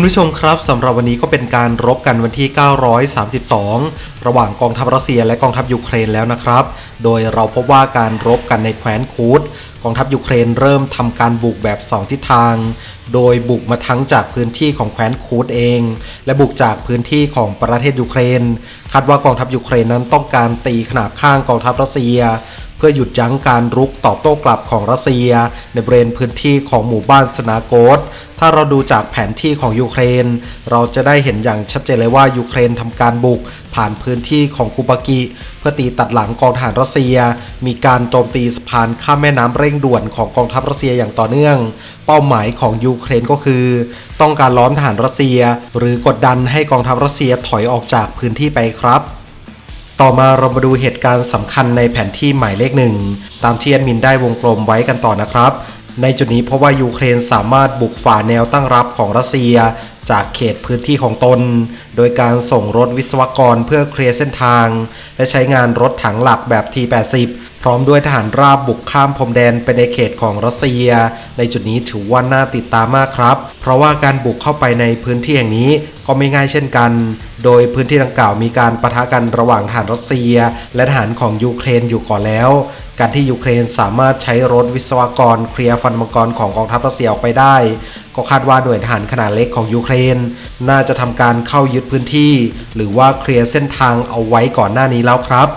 คุณผู้ชมครับสำหรับวันนี้ก็เป็นการรบกันวันที่ 932 ระหว่างกองทัพรัสเซียและกองทัพยูเครนแล้วนะครับ โดยเราพบว่าการรบกันในแคว้นคูดกองทัพยูเครนเริ่มทำการบุกแบบ 2 ทิศทาง โดยบุกมาทั้งจากพื้นที่ของแคว้นคูดเอง และบุกจากพื้นที่ของประเทศยูเครน คาดว่ากองทัพยูเครนนั้นต้องการตีขนาบข้างกองทัพรัสเซีย เพื่อหยุดยั้งการรุกตอบโต้กลับของรัสเซีย ในบริเวณพื้นที่ของหมู่บ้านสนาโกสถ้าเราดูจากแผนที่ของยูเครน เราจะได้เห็นอย่างชัดเจนเลยว่ายูเครนทำการบุก ผ่านพื้นที่ของกูปากิ เพื่อตีตัดหลังกองทหารรัสเซีย มีการโจมตีสะพานข้ามแม่น้ำเร่งด่วนของกองทัพรัสเซียอย่างต่อเนื่อง เป้าหมายของยูเครนก็คือ ต้องการล้อมทหารรัสเซีย หรือกดดันให้กองทัพรัสเซียถอยออกจากพื้นที่ไปครับ ต่อมาเรามาดูเหตุการณ์สำคัญในแผนที่หมายเลขหนึ่งตามที่แอดมินได้วงกลมไว้กันต่อนะครับ ในจุดนี้เพราะว่ายูเครนสามารถบุกฝ่าแนวตั้งรับของรัสเซีย จากเขตพื้นที่ของตน โดยการส่งรถวิศวกรเพื่อเคลียร์เส้นทาง และใช้งานรถถังหลักแบบ T80 พร้อมด้วยทหารราบบุกข้ามพรมแดนไปในเขตของรัสเซีย ในจุดนี้ถือว่าน่าติดตามมากครับ เพราะว่าการบุกเข้าไปในพื้นที่แห่งนี้ก็ไม่ง่ายเช่นกัน โดยพื้นที่ดังกล่าวมีการปะทะกันระหว่างทหารรัสเซีย และทหารของยูเครนอยู่ก่อนแล้ว การที่ยูเครนสามารถใช้รถวิศวกรเคลียร์ฟันมังกรของกองทัพรัสเซียออกไปได้ ก็คาดว่าหน่วยทหารขนาดเล็กของยูเครน น่าจะทำการเข้ายึดพื้นที่ หรือว่าเคลียร์เส้นทางเอาไว้ก่อนหน้านี้แล้วครับ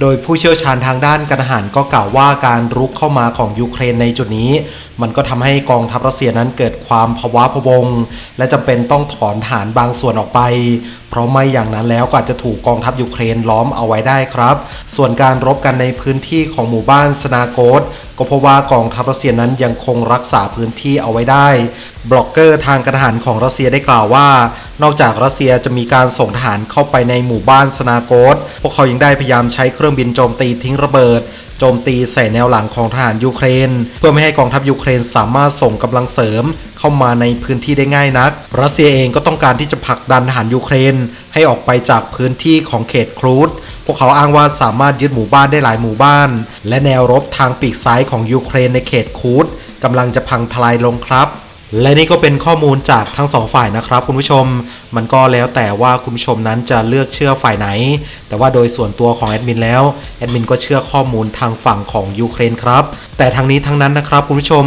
โดยผู้เชี่ยวชาญทางด้านการทหารก็กล่าวว่าการรุกเข้ามาของยูเครนในจุดนี้ มันก็ทำให้กองทัพรัสเซียนั้นเกิดความภาวะพวง และจำเป็นต้องถอนฐานบางส่วนออกไป เพราะไม่อย่างนั้นแล้วก็อาจจะถูกกองทัพยูเครนล้อมเอาไว้ได้ครับ ส่วนการรบกันในพื้นที่ของหมู่บ้านสนาโกสก็เพราะว่ากองทัพรัสเซียนั้นยังคงรักษาพื้นที่เอาไว้ได้ บล็อกเกอร์ทางการทหารของรัสเซียได้กล่าวว่า นอกจากรัสเซียจะมีการส่งทหารเข้าไปในหมู่บ้านสนาโกสพวกเขายังได้พยายามใช้เครื่องบินโจมตีทิ้งระเบิด โจมตีใส่แนวหลังของทหารยูเครน เพื่อไม่ให้กองทัพยูเครนสามารถส่งกำลังเสริมเข้ามาในพื้นที่ได้ง่ายนัก รัสเซียเองก็ต้องการที่จะผลักดันทหารยูเครน ให้ออกไปจากพื้นที่ของเขตครูดพวกเขาอ้างว่าสามารถยึดหมู่บ้านได้หลายหมู่บ้าน และแนวรบทางปีกซ้ายของยูเครนในเขตครูดกำลังจะพังทลายลงครับ และนี่ก็เป็นข้อมูลจากทั้งสองฝ่ายนะครับคุณผู้ชมมันก็แล้วแต่ว่าคุณผู้ชมนั้นจะเลือกเชื่อฝ่ายไหน แต่ว่าโดยส่วนตัวของแอดมินแล้วแอดมินก็เชื่อข้อมูลทางฝั่งของยูเครนครับ แต่ทั้งนี้ทั้งนั้นนะครับคุณผู้ชม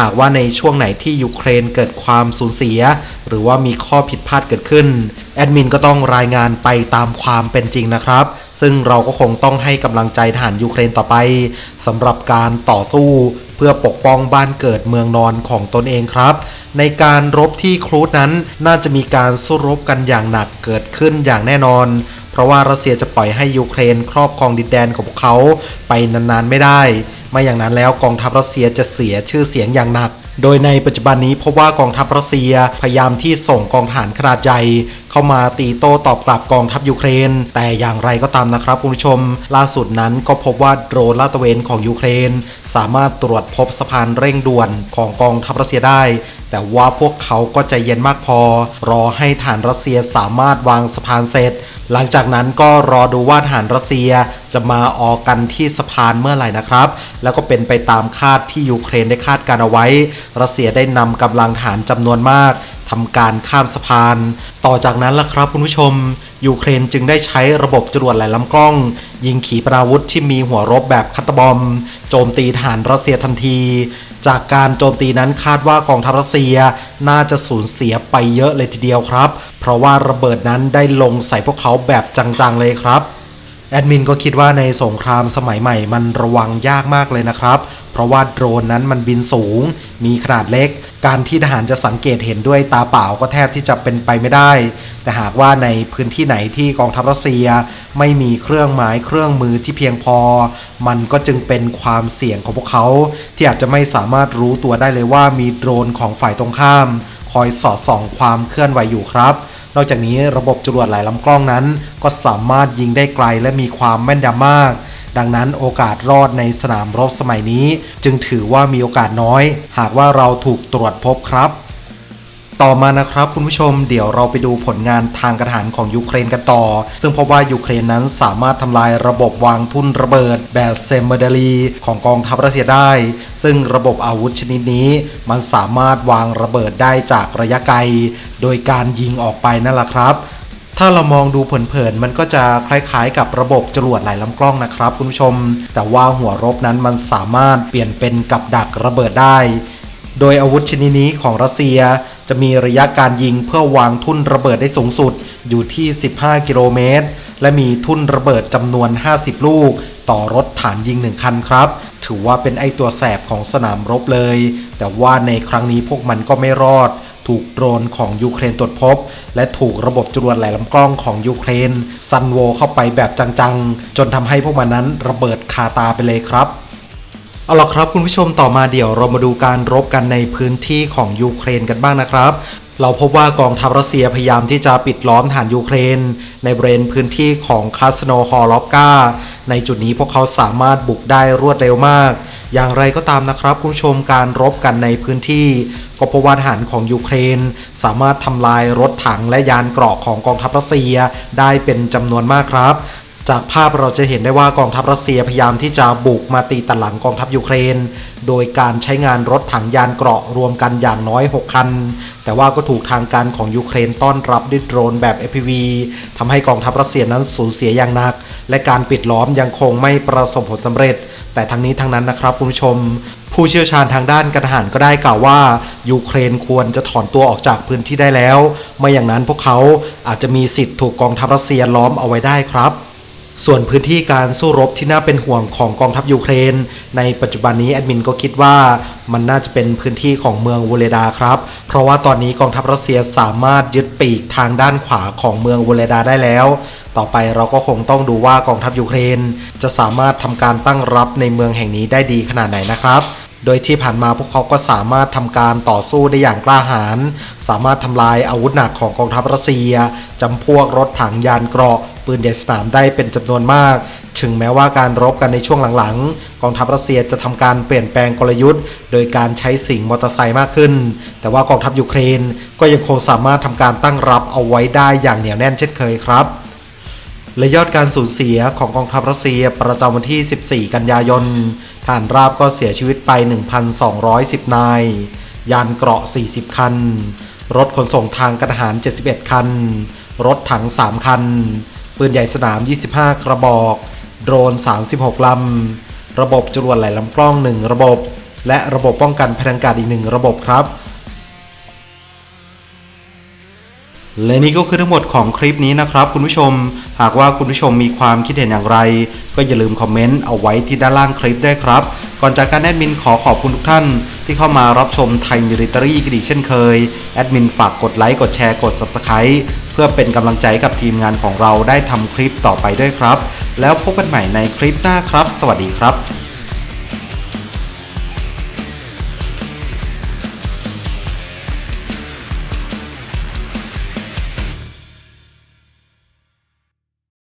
หากว่าในช่วงไหนที่ยูเครนเกิดความสูญเสีย หรือว่ามีข้อผิดพลาดเกิดขึ้นแอดมินก็ต้องรายงานไปตามความเป็นจริงนะครับ ซึ่งเราก็คงต้องให้กำลังใจทหารยูเครนต่อไปสำหรับการต่อสู้เพื่อปกป้องบ้านเกิดเมืองนอนของตนเองครับ ในการรบที่ครูดนั้นน่าจะมีการสู้รบกันอย่างหนักเกิดขึ้นอย่างแน่นอน เพราะว่ารัสเซียจะปล่อยให้ยูเครนครอบครองดินแดนของพวกเขาไปนานๆไม่ได้ ไม่อย่างนั้นแล้วกองทัพรัสเซียจะเสียชื่อเสียงอย่างหนัก โดยในปัจจุบันนี้พบว่ากองทัพรัสเซียพยายามที่ส่งกองทหารขนาดใหญ่เข้ามาตีโต้ตอบกลับกองทัพยูเครน แต่อย่างไรก็ตามนะครับคุณผู้ชม ล่าสุดนั้นก็พบว่าโดรนลาดตระเวนของยูเครน สามารถตรวจพบสะพานเร่งด่วนของกองทัพรัสเซียได้แต่ว่าพวกเขาก็ใจเย็นมากพอ รอให้ฐานรัสเซียสามารถวางสะพานเสร็จ หลังจากนั้นก็รอดูว่าฐานรัสเซียจะมาออกกันที่สะพานเมื่อไหร่นะครับ แล้วก็เป็นไปตามคาดที่ยูเครนได้คาดการเอาไว้ รัสเซียได้นำกำลังฐานจำนวนมากทำการข้ามสะพาน ต่อจากนั้นล่ะครับคุณผู้ชม ยูเครนจึงได้ใช้ระบบจรวดหลายลำกล้อง ยิงขีปนาวุธที่มีหัวรบแบบคัตเตอร์บอม โจมตีฐานรัสเซียทันที จากการโจมตีนั้นคาดว่ากองทัพรัสเซียน่าจะสูญเสียไปเยอะเลยทีเดียวครับ เพราะว่าระเบิดนั้นได้ลงใส่พวกเขาแบบจังๆเลยครับ แอดมินก็คิดว่าในสงครามสมัยใหม่มันระวังยากมากเลยนะครับ เพราะว่าโดรนนั้นมันบินสูง มีขนาดเล็ก การที่ทหารจะสังเกตเห็นด้วยตาเปล่าก็แทบที่จะเป็นไปไม่ได้ แต่หากว่าในพื้นที่ไหนที่กองทัพรัสเซีย ไม่มีเครื่องหมายเครื่องมือที่เพียงพอ มันก็จึงเป็นความเสี่ยงของพวกเขา ที่อาจจะไม่สามารถรู้ตัวได้เลยว่ามีโดรนของฝ่ายตรงข้าม คอยสอดส่องความเคลื่อนไหวอยู่ครับ นอกจากนี้ระบบจรวดหลายลำกล้องนั้น ก็สามารถยิงได้ไกลและมีความแม่นยำมากดังนั้นโอกาสรอดในสนามรบสมัยนี้ จึงถือว่ามีโอกาสน้อย หากว่าเราถูกตรวจพบครับ ต่อมานะครับคุณผู้ชมเดี๋ยวเราไปดูผลงานทางกรทหารของยูเครนกันต่อ ซึ่งพบว่ายูเครนนั้นสามารถทำลายระบบวางทุ่นระเบิดแบบเซมเบอร์เดลีของกองทัพรัสเซียได้ ซึ่งระบบอาวุธชนิดนี้ มันสามารถวางระเบิดได้จากระยะไกล โดยการยิงออกไปนั่นแหละครับถ้าเรามองดูเผินๆ มันก็จะคล้ายๆ กับระบบจรวดหลายลำกล้องนะครับคุณผู้ชม แต่ว่าหัวรบนั้นมันสามารถเปลี่ยนเป็นกับดักระเบิดได้ โดยอาวุธชนิดนี้ของรัสเซีย จะมีระยะการยิงเพื่อวางทุ่นระเบิดได้สูงสุดอยู่ที่ 15 กิโลเมตร และมีทุ่นระเบิดจำนวน 50 ลูก ต่อรถฐานยิง 1 คันครับ ถือว่าเป็นไอตัวแสบของสนามรบเลย แต่ว่าในครั้งนี้พวกมันก็ไม่รอด ถูกโดรนของยูเครนตรวจพบ และถูกระบบจรวดหลายลำกล้องของยูเครนซันโวเข้าไปแบบจังๆ จนทำให้พวกมันนั้นระเบิดคาตาไปเลยครับ เอาล่ะครับคุณผู้ชมต่อมาเดี๋ยวเรามาดูการรบกันในพื้นที่ของยูเครนกันบ้างนะครับ เราพบว่ากองทัพรัสเซียพยายามที่จะปิดล้อมฐานยูเครน ในบริเวณพื้นที่ของคาสโนฮอลอฟกาในจุดนี้พวกเขาสามารถบุกได้รวดเร็วมาก อย่างไรก็ตามนะครับคุณผู้ชมการรบกันในพื้นที่ก็พบว่าทหารของยูเครน สามารถทำลายรถถังและยานเกราะของกองทัพรัสเซียได้เป็นจำนวนมากครับ จากภาพเราจะเห็นได้ว่ากองทัพรัสเซียพยายามที่จะบุกมาตีตัดหลังกองทัพยูเครน โดยการใช้งานรถถังยานเกราะรวมกันอย่างน้อย 6 คัน แต่ว่าก็ถูกทางการของยูเครนต้อนรับด้วยโดรนแบบ FPV ทำให้กองทัพรัสเซียนั้นสูญเสียอย่างหนัก และการปิดล้อมยังคงไม่ประสบผลสำเร็จ แต่ทั้งนี้ทั้งนั้นนะครับคุณผู้ชมผู้เชี่ยวชาญทางด้านการทหารก็ได้กล่าวว่ายูเครนควรจะถอนตัวออกจากพื้นที่ได้แล้ว ไม่อย่างนั้นพวกเขาอาจจะมีสิทธิ์ถูกกองทัพรัสเซียล้อมเอาไว้ได้ครับ ส่วนพื้นที่การสู้รบที่น่าเป็นห่วงของกองทัพยูเครน ในปัจจุบันนี้แอดมินก็คิดว่ามันน่าจะเป็นพื้นที่ของเมืองวูเลดาครับ เพราะว่าตอนนี้กองทัพรัสเซียสามารถยึดปีกทางด้านขวาของเมืองวูเลดาได้แล้ว ต่อไปเราก็คงต้องดูว่ากองทัพยูเครน จะสามารถทำการตั้งรับในเมืองแห่งนี้ได้ดีขนาดไหนนะครับโดยที่ผ่านมาพวกเขาก็สามารถทำการต่อสู้ได้อย่างกล้าหาญ สามารถทำลายอาวุธหนักของกองทัพรัสเซียจำพวกรถถังยานเกราะ ปืนใหญ่สนามได้เป็นจำนวนมาก ถึงแม้ว่าการรบกันในช่วงหลังๆ กองทัพรัสเซียจะทำการเปลี่ยนแปลงกลยุทธ์ โดยการใช้สิงมอเตอร์ไซค์มากขึ้น แต่ว่ากองทัพยูเครนก็ยังคงสามารถทำการตั้งรับเอาไว้ได้อย่างเหนียวแน่นเช่นเคยครับและยอดการสูญเสียของกองทัพรัสเซียประจำวันที่ 14 กันยายนฐานราบก็เสียชีวิตไป 1,210 นาย ยานเกราะ 40 คัน รถขนส่งทางกรทหาร 71 คัน รถถัง 3 คัน ปืนใหญ่สนาม 25 กระบอก โดรน 36 ลำ ระบบจรวดหลายลำกล้อง 1 ระบบ และระบบป้องกันพลังกาศอีก 1 ระบบครับ และนี่ก็คือทั้งหมดของคลิปนี้นะครับคุณผู้ชม หากว่าคุณผู้ชมมีความคิดเห็นอย่างไร ก็อย่าลืมคอมเมนต์เอาไว้ที่ด้านล่างคลิปได้ครับ ก่อนจากการแอดมินขอขอบคุณทุกท่าน ที่เข้ามารับชมไทยมิลิตารีกันอีกเช่นเคย แอดมินฝากกดไลค์กดแชร์กด Subscribe พื่อเป็นกำลังใจกับทีมงานของเราได้ทำคลิปต่อไปด้วยครับ แล้วพบกันใหม่ในคลิปหน้าครับ สวัสดีครับ